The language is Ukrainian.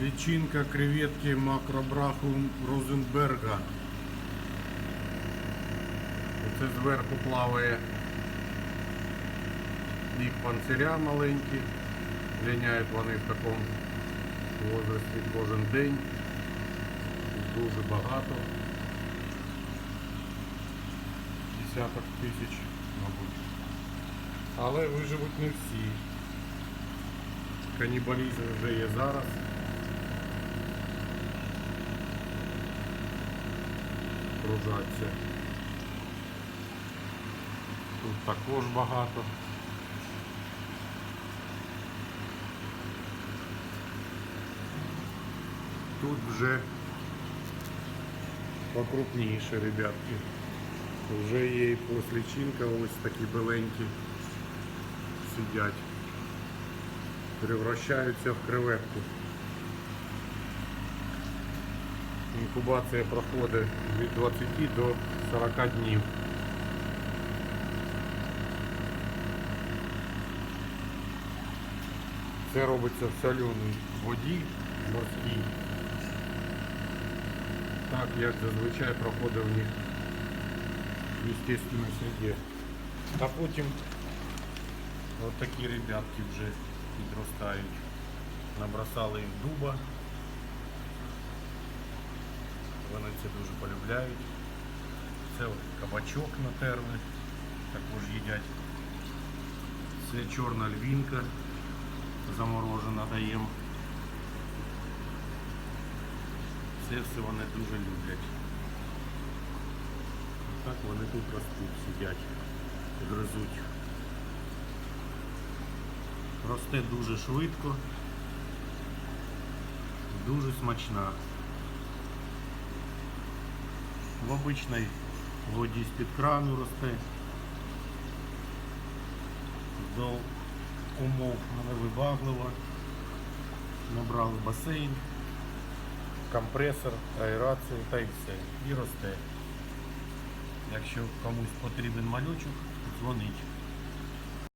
Личинка креветки макробрахум Розенберга. Оце зверху плаває їх панциря маленькі. Ліняють вони в такому возрасті кожен день. Дуже багато. Десяток тисяч, мабуть. Але виживуть не всі. Канібалізм вже є зараз. Кружаться. Тут також багато. Тут вже покрупніше, ребятки. Вже є і послічинка, ось такі беленькі сидять. Превращаються в креветку. Інкубація проходить від 20 до 40 днів. Це робиться в соленій воді морській. Так як зазвичай проходить в них в естественній среді. А потім от такі ребятки вже підростають. Набросали їм дуба. Вони це дуже полюбляють. Це кабачок натерли, також їдять. Це чорна львінка заморожена даємо. Це все вони дуже люблять. Так вони тут ростуть, сидять, гризуть. Росте дуже швидко, дуже смачна. В обичній воді з-під крану росте. До умов невибагливо. Набрали басейн, компресор, аерацію та й все. І росте. Якщо комусь потрібен малючок, дзвонить.